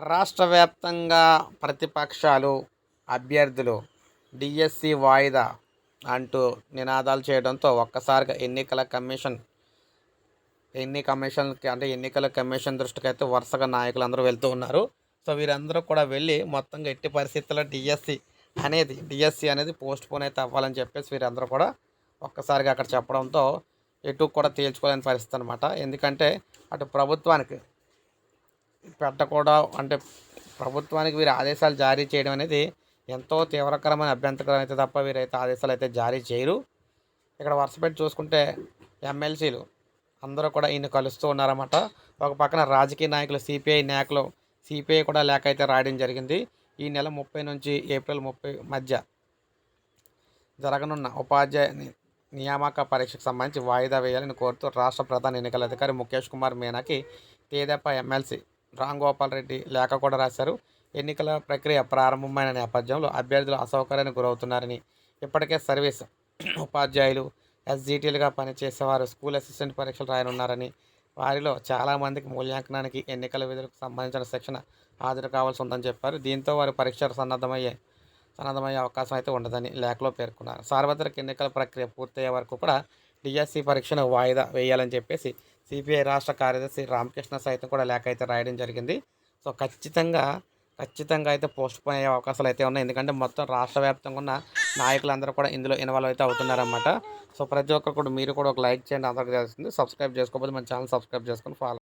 రాష్ట్ర వ్యాప్తంగా ప్రతిపక్షాలు అభ్యర్థులు డిఎస్సి వాయిదా అంటూ నినాదాలు చేయడంతో ఒక్కసారిగా ఎన్నికల కమిషన్ ఎన్ని కమిషన్కి అంటే ఎన్నికల కమిషన్ దృష్టికి అయితే వరుసగా నాయకులు అందరూ వెళ్తూ ఉన్నారు. సో వీరందరూ కూడా వెళ్ళి మొత్తంగా ఎట్టి పరిస్థితుల్లో డిఎస్సి అనేది డిఎస్సి అనేది పోస్ట్ పోన్ అయితే అవ్వాలని చెప్పేసి వీరందరూ కూడా ఒక్కసారిగా అక్కడ చెప్పడంతో ఎటు కూడా తేల్చుకోలేని పరిస్థితి అనమాట ఎందుకంటే అటు ప్రభుత్వానికి పెట్టకూడదు అంటే ప్రభుత్వానికి వీరు ఆదేశాలు జారీ చేయడం అనేది ఎంతో తీవ్రకరమైన అభ్యంతరం అయితే తప్ప వీరైతే ఆదేశాలు అయితే జారీ చేయరు. ఇక్కడ వరుస చూసుకుంటే ఎమ్మెల్సీలు అందరూ కూడా ఈయన కలుస్తూ ఉన్నారన్నమాట. ఒక పక్కన రాజకీయ నాయకులు సిపిఐ నాయకులు సిపిఐ కూడా లేక అయితే రాయడం జరిగింది. ఈ నెల ముప్పై నుంచి ఏప్రిల్ ముప్పై మధ్య జరగనున్న ఉపాధ్యాయ ని- నియామక పరీక్షకు సంబంధించి వాయిదా వేయాలని కోరుతూ రాష్ట్ర ప్రధాన ఎన్నికల అధికారి ముఖేష్ కుమార్ మీనాకి తేదప ఎమ్మెల్సీ రామ్ గోపాల్ రెడ్డి లేఖ కూడా రాశారు. ఎన్నికల ప్రక్రియ ప్రారంభమైన నేపథ్యంలో అభ్యర్థులు అసౌకర్యానికి గురవుతున్నారని ఇప్పటికే సర్వీస్ ఉపాధ్యాయులు ఎస్జీటీలుగా పనిచేసేవారు స్కూల్ అసిస్టెంట్ పరీక్షలు రాయనున్నారని వారిలో చాలామందికి మూల్యాంకనానికి ఎన్నికల విధులకు సంబంధించిన శిక్షణ హాజరు కావాల్సి ఉందని చెప్పారు. దీంతో వారు పరీక్షలు సన్నద్ధమయ్యే సన్నద్ధమయ్యే అవకాశం అయితే ఉండదని లేఖలో పేర్కొన్నారు. సార్వత్రిక ఎన్నికల ప్రక్రియ పూర్తయ్యే వరకు కూడా డిఎస్సి పరీక్షను వాయిదా వేయాలని చెప్పేసి సిపిఐ రాష్ట్ర కార్యదర్శి రామకృష్ణ సైతం కూడా లేఖ అయితే రాయడం జరిగింది. సో ఖచ్చితంగా ఖచ్చితంగా అయితే పోస్ట్ పోన్ అయ్యే అవకాశాలు అయితే ఉన్నాయి. ఎందుకంటే మొత్తం రాష్ట్ర వ్యాప్తంగా ఉన్న నాయకులందరూ కూడా ఇందులో ఇన్వాల్వ్ అయితే అవుతున్నారన్నమాట. సో ప్రతి ఒక్కరు కూడా మీరు కూడా ఒక లైక్ చేయండి. అందరికీ తెలుస్తుంది. సబ్స్క్రైబ్ చేసుకోకపోతే మన ఛానల్ సబ్స్క్రైబ్ చేసుకొని ఫాలో